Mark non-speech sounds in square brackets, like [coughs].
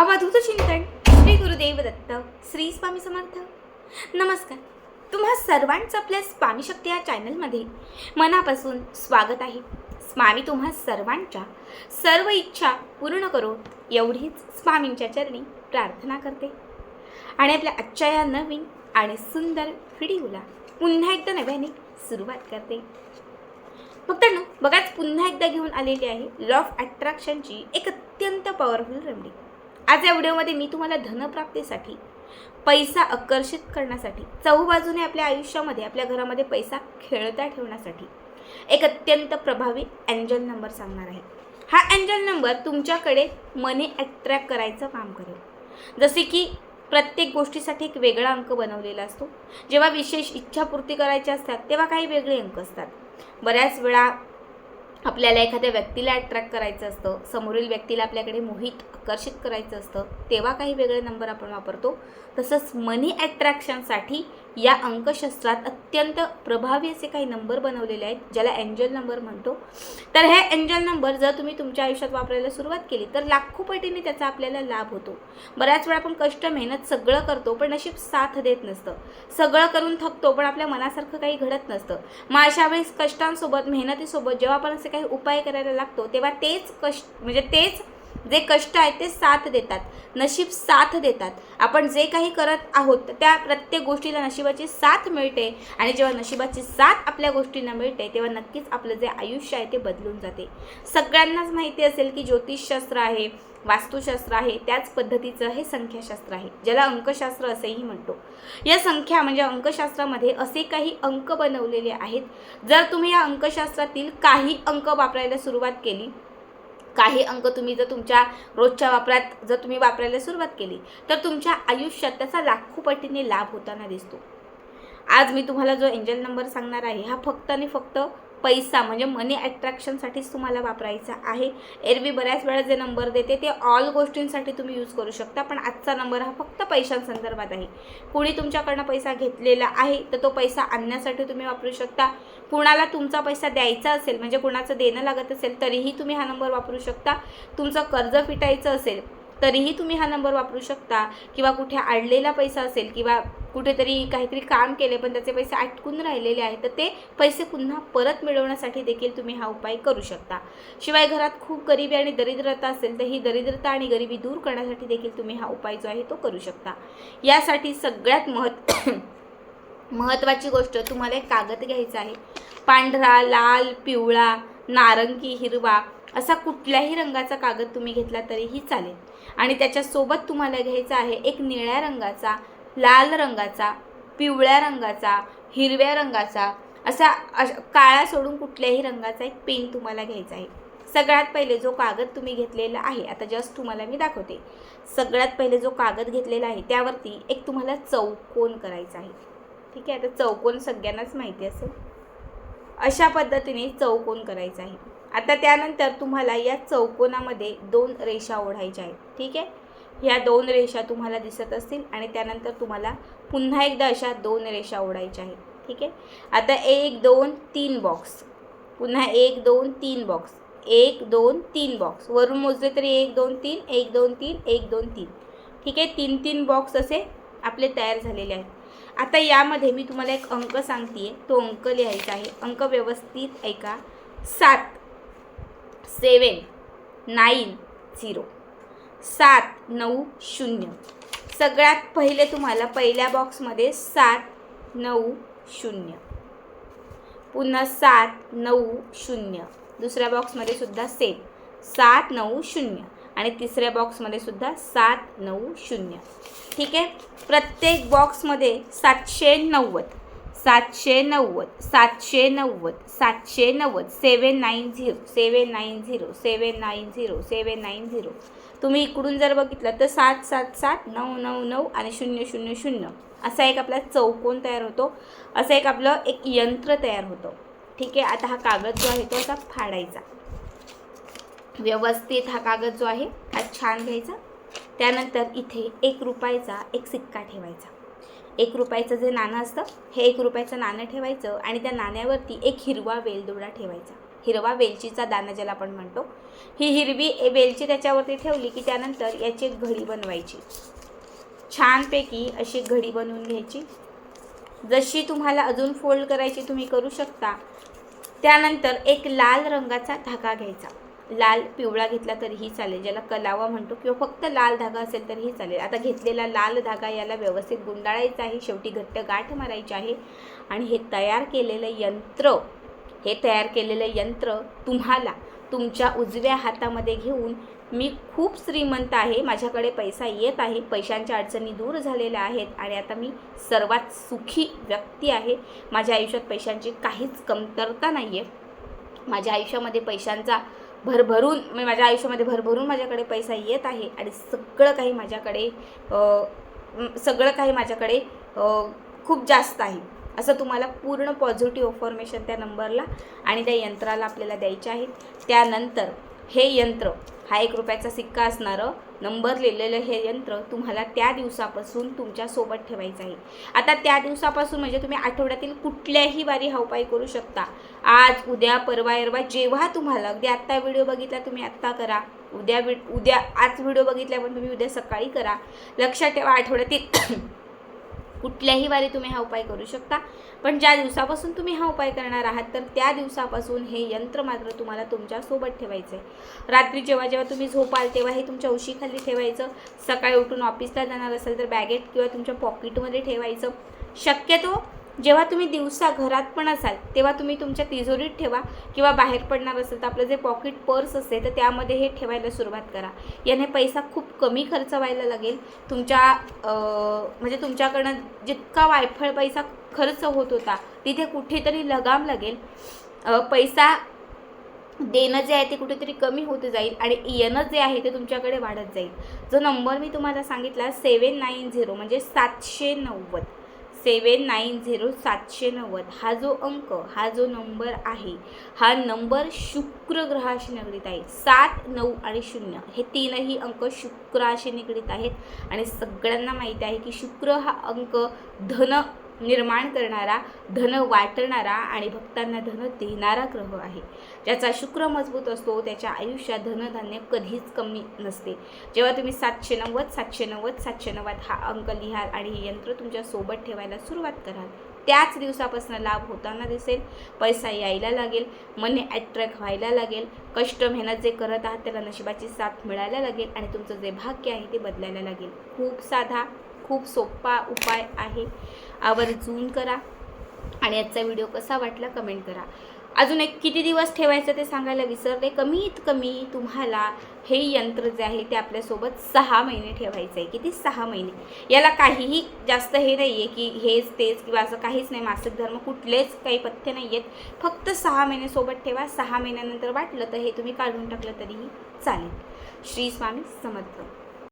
अवधूत चिंतन श्री गुरुदेव दत्त श्री स्वामी समर्थ. नमस्कार. तुम्हा सर्वांचं आपल्या स्वामी शक्ती या चॅनलमध्ये मनापासून स्वागत आहे. स्वामी तुम्हा सर्वांच्या सर्व इच्छा पूर्ण करो एवढीच स्वामींच्या चरणी प्रार्थना करते. आणि आपल्या आजच्या या नवीन आणि सुंदर व्हिडिओला पुन्हा एकदा नव्याने सुरुवात करते. मित्रांनो बघाच पुन्हा एकदा घेऊन आलेली आहे लॉ ऑफ अट्रॅक्शनची एक अत्यंत पॉवरफुल रेमडी आज या व्हिडिओमध्ये मी तुम्हाला धनप्राप्तीसाठी पैसा आकर्षित करण्यासाठी चहूबाजूने आपल्या आयुष्यामध्ये आपल्या घरामध्ये पैसा खेळता ठेवण्यासाठी एक अत्यंत प्रभावी अँजल नंबर सांगणार आहे. हा अँजल नंबर तुमच्याकडे मनी अट्रॅक्ट करायचं काम करेल. जसे की प्रत्येक गोष्टीसाठी एक वेगळा अंक बनवलेला असतो. जेव्हा विशेष इच्छापूर्ती करायच्या असतात तेव्हा काही वेगळे अंक असतात. बऱ्याच वेळा आपल्याला एखाद्या व्यक्तीला अट्रॅक्ट करायचं असतं समोरील व्यक्तीला आपल्याकडे मोहित आकर्षित करायचं असतं तेव्हा काही वेगळे नंबर आपण वापरतो. तसंच मनी अट्रॅक्शनसाठी या अंकशास्त्रात अत्यंत प्रभावी असे काही नंबर बनवलेले आहेत ज्याला एंजल नंबर म्हणतो. तर हे एंजल नंबर जर तुम्ही तुमच्या आयुष्यात वापरायला सुरुवात केली तर लाखो पटीने त्याचा आपल्याला लाभ होतो. बऱ्याच वेळा आपण कष्ट मेहनत सगळं करतो पण नशीब साथ देत नसतं. सगळं करून थकतो पण आपल्या मनासारखं काही घडत नसतं. मग अशा वेळेस कष्टांसोबत मेहनतीसोबत जेव्हा आपण असे काही उपाय करायला लागतो तेव्हा तेच कष्ट म्हणजे तेच जे कष्ट आहेत ते साथ देतात नशीब साथ देतात. आपण जे काही करत आहोत त्या प्रत्येक गोष्टीला नशिबाची साथ मिळते आणि जेव्हा नशिबाची साथ आपल्या गोष्टींना मिळते तेव्हा नक्कीच आपलं जे आयुष्य आहे ते बदलून जाते. सगळ्यांनाच माहिती असेल की ज्योतिषशास्त्र आहे वास्तुशास्त्र आहे त्याच पद्धतीचं हे संख्याशास्त्र आहे. ज्याला अंकशास्त्र असेही म्हणतो. या संख्या म्हणजे अंकशास्त्रामध्ये असे काही अंक बनवलेले आहेत. जर तुम्ही या अंकशास्त्रातील काही अंक वापरायला सुरुवात केली काही अंक तुम्ही जर तुमच्या रोजच्या वापरात जर तुम्ही वापरायला सुरुवात केली तर तुमच्या आयुष्यात त्याचा लाखो पटीने लाभ होताना दिसतो. आज मी तुम्हाला जो एंजल नंबर सांगणार आहे हा फक्त आणि फक्त पैसा म्हणजे मनी अट्रॅक्शनसाठीच तुम्हाला वापरायचा आहे. एरवी बऱ्याच वेळा जे नंबर देते ते ऑल गोष्टींसाठी तुम्ही यूज करू शकता पण आजचा नंबर हा फक्त पैशांसंदर्भात आहे. कुणी तुमच्याकडनं पैसा घेतलेला आहे तर तो पैसा आणण्यासाठी तुम्ही वापरू शकता. कुणाला तुमचा पैसा द्यायचा असेल म्हणजे कुणाचं देणं लागत असेल तरीही तुम्ही हा नंबर वापरू शकता. तुमचं कर्ज फिटायचं असेल तरीही तुम्ही हा नंबर वापरू शकता. किंवा कुठे अडलेला पैसा असेल किंवा कुठेतरी काहीतरी काम केले पण त्याचे पैसे अटकून राहिलेले आहेत. तर ते पैसे पुन्हा परत मिळवण्यासाठी देखील तुम्ही हा उपाय करू शकता. शिवाय घरात खूप गरिबी आणि दरिद्रता असेल तर ही दरिद्रता आणि गरिबी दूर करण्यासाठी देखील तुम्ही हा उपाय जो आहे तो करू शकता. यासाठी सगळ्यात महत् [coughs] महत्त्वाची गोष्ट तुम्हाला एक कागद घ्यायचा आहे. पांढरा लाल पिवळा नारंगी हिरवा असा कुठल्याही रंगाचा कागद तुम्ही घेतला तरीही चालेल. आणि त्याच्यासोबत तुम्हाला घ्यायचा आहे एक निळ्या रंगाचा लाल रंगाचा पिवळ्या रंगाचा हिरव्या रंगाचा असा अश काळा सोडून कुठल्याही रंगाचा एक पेन तुम्हाला घ्यायचा आहे. सगळ्यात पहिले जो कागद तुम्ही घेतलेला आहे आता जस्ट तुम्हाला मी दाखवते. सगळ्यात पहिले जो कागद घेतलेला आहे त्यावरती एक तुम्हाला चौकोन करायचा आहे. ठीक आहे? आता चौकोन सगळ्यांनाच माहिती असेल. अशा पद्धतीने चौकोन करायचा आहे. आता त्यानंतर तुम्हाला या चौकोनामध्ये दोन रेषा ओढायच्या आहेत. ठीक आहे? ह्या दोन रेषा तुम्हाला दिसत असतील आणि त्यानंतर तुम्हाला पुन्हा एकदा अशा दोन रेषा ओढायच्या आहेत. ठीक आहे? आता एक दोन तीन बॉक्स पुन्हा एक दोन तीन बॉक्स एक दोन तीन बॉक्स वरून मोजले तरी एक दोन तीन एक दोन तीन एक दोन तीन. ठीक आहे? तीन तीन बॉक्स असे आपले तयार झालेले आहेत. आता यामध्ये मी तुम्हाला एक अंक सांगते तो अंक लिहायचा आहे. अंक व्यवस्थित ऐका. सात सेवन नाईन झिरो सात नऊ शून्य. सगळ्यात पहिले तुम्हाला पहिल्या बॉक्समध्ये सात नऊ शून्य. पुन्हा सात नऊ शून्य. दुसऱ्या बॉक्समध्ये सुद्धा सेम सात नऊ शून्य. आणि तिसऱ्या बॉक्समध्ये सुद्धा सात नऊ शून्य. ठीक आहे? प्रत्येक बॉक्समध्ये सातशे नव्वद सातशे नव्वद सातशे नव्वद सातशे नव्वद seven nine zero seven nine zero seven nine zero seven nine zero तुम्ही इकडून जर बघितलं तर सात सात सात नऊ नऊ नऊ आणि शून्य शून्य शून्य असा एक आपला चौकोन तयार होतो. असं एक आपलं एक यंत्र तयार होतं. ठीक आहे आता हा कागद जो आहे तो असा फाडायचा. व्यवस्थित हा कागद जो आहे हा छान घ्यायचा. त्यानंतर इथे एक रुपयाचा एक सिक्का ठेवायचा. एक रुपयाचं जे नाणं असतं हे एक रुपयाचं नाणं ठेवायचं आणि त्या नाण्यावरती एक हिरवा वेलदोडा ठेवायचा. हिरवा वेलचीचा दाना ज्याला आपण म्हणतो. ही हिरवी ए- वेलची त्याच्यावरती ठेवली की त्यानंतर याची एक घडी बनवायची. छानपैकी अशी घडी बनवून घ्यायची. जशी तुम्हाला अजून फोल्ड करायची तुम्ही करू शकता त्यानंतर एक लाल रंगाचा धागा घ्यायचा. लाल पिवळा घेतला तरीही चालेल. ज्याला कलावा म्हणतो किंवा फक्त लाल धागा असेल तरीही चालेल. आता घेतलेला लाल धागा याला व्यवस्थित गुंडाळायचा आहे. शेवटी घट्ट गाठ मारायची आहे. आणि हे तयार केलेलं यंत्र हे तयार केलेलं यंत्र तुम्हाला तुमच्या उजव्या हातामध्ये घेऊन मी खूप श्रीमंत आहे. माझ्याकडे पैसा येत आहे. पैशांच्या अडचणी दूर झालेल्या आहेत. आणि आता मी सर्वात सुखी व्यक्ती आहे. माझ्या आयुष्यात पैशांची काहीच कमतरता नाही आहे माझ्या आयुष्यामध्ये पैशांचा भरभरून म्हणजे माझ्या आयुष्यामध्ये भरभरून माझ्याकडे पैसा येत आहे आणि सगळं काही माझ्याकडे सगळं काही माझ्याकडे खूप जास्त आहे. असं तुम्हाला पूर्ण पॉझिटिव्ह इन्फॉर्मेशन त्या नंबरला आणि त्या यंत्राला आपल्याला द्यायचे आहे. त्यानंतर हे यंत्र हा एक रुपयाचा सिक्का असणारं. नंबर लिहिलेलं हे यंत्र तुम्हाला त्या दिवसापासून तुमच्यासोबत ठेवायचं आहे. आता त्या दिवसापासून म्हणजे तुम्ही आठवड्यातील कुठल्याही वारी हावपाई करू शकता. आज उद्या परवा एरवा जेव्हा तुम्हाला अगदी आत्ता व्हिडिओ बघितला तुम्ही आत्ता करा. उद्या वि उद्या आज व्हिडिओ बघितल्यावर पण तुम्ही उद्या सकाळी करा. लक्षात ठेवा आठवड्यातील कुठल्याही वारी तुम्ही हा उपाय करू शकता. पण ज्या दिवसापासून तुम्ही हा उपाय करणार आहात तर त्या दिवसापासून हे यंत्र मात्र तुम्हाला तुमच्यासोबत ठेवायचं आहे रात्री जेव्हा जेव्हा तुम्ही झोपाल तेव्हा हे तुमच्या उशीखाली ठेवायचं. सकाळी उठून ऑफिसला जाणार असेल तर बॅगेत किंवा तुमच्या पॉकेटमध्ये ठेवायचं. शक्यतो जेव्हा तुम्ही दिवसा घरात पण असाल तेव्हा तुम्ही तुमच्या तिजोरीत ठेवा किंवा बाहेर पडणार असेल तर आपलं जे पॉकेट पर्स असते तर त्यामध्ये हे ठेवायला सुरुवात करा. याने पैसा खूप कमी खर्च व्हायला लागेल. तुमच्या म्हणजे तुमच्याकडनं जितका वायफळ पैसा खर्च होत होता तिथे कुठेतरी लगाम लागेल. पैसा देणं जे आहे ते कुठेतरी कमी होत जाईल आणि येणं जे आहे ते तुमच्याकडे वाढत जाईल. जो नंबर मी तुम्हाला सांगितला सेवन नाईन झिरो म्हणजे सातशे नव्वद. सेवन नाईन झिरो सातशे नव्वद. हा जो अंक हा जो नंबर आहे हा नंबर शुक्र ग्रहाशी निगडीत आहे. सात नऊ आणि शून्य. हे तीनही अंक शुक्राशी निगडीत आहेत. आणि सगळ्यांना माहिती आहे की शुक्र हा अंक धन निर्माण करणारा धन वाटणारा आणि भक्तांना धन देणारा ग्रह आहे. ज्याचा शुक्र मजबूत असतो त्याच्या आयुष्यात धनधान्य कधीच कमी नसते. जेव्हा तुम्ही सातशे नव्वद सातशे नव्वद सातशे नव्वद हा अंक लिहाल आणि हे यंत्र तुमच्यासोबत ठेवायला सुरुवात कराल त्याच दिवसापासून लाभ होताना दिसेल. पैसा यायला लागेल मनी ॲट्रॅक्ट व्हायला लागेल कष्ट मेहनत जे करत आहात त्याला नशिबाची साथ मिळायला लागेल आणि तुमचं जे भाग्य आहे ते बदलायला लागेल. खूप साधा खूप सोपा उपाय आहे. आवर्जून करा. आणि आजचा व्हिडिओ कसा वाटला कमेंट करा. अजून एक किती दिवस ठेवायचं ते सांगायला विसरले. कमीत कमी तुम्हाला हे यंत्र जे आहे ते आपल्यासोबत सहा महिने ठेवायचं आहे किती? सहा महिने. याला काहीही जास्त हे नाही आहे की हेच तेच किंवा असं काहीच नाही. मासिक धर्म कुठलेच काही पथ्य नाही आहेत फक्त सहा महिने सोबत ठेवा. सहा महिन्यानंतर वाटलं तर हे तुम्ही काढून टाकलं तरीही चालेल. श्री स्वामी समर्थ.